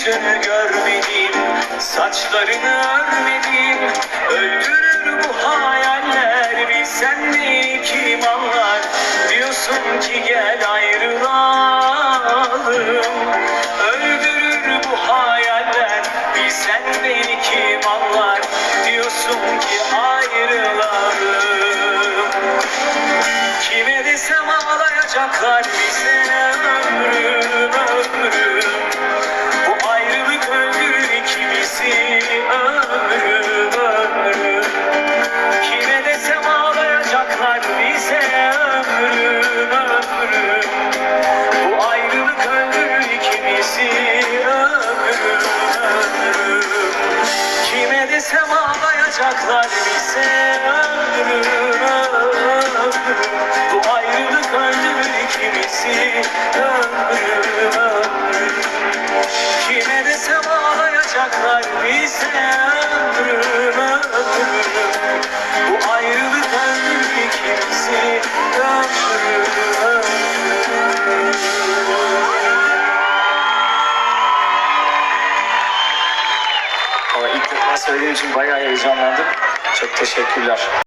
yüzünü görmedim Saçlarını örmedim Öldürür bu hayaller Bilsen neyi kim anlar Diyorsun ki gel ayrılalım. Öldürür bu hayaller Bilsen beni kim anlar Diyorsun ki ayrılalım. Kime desem ağlayacaklar Bilsen ağlayacaklar bize ömrüm Bu ayrılık öldürür ikimizi ömrüm ömrüm Kime desem ağlayacaklar bize ömrüm Valla ilk defa söylediğim için bayağı heyecanlandım. Çok teşekkürler.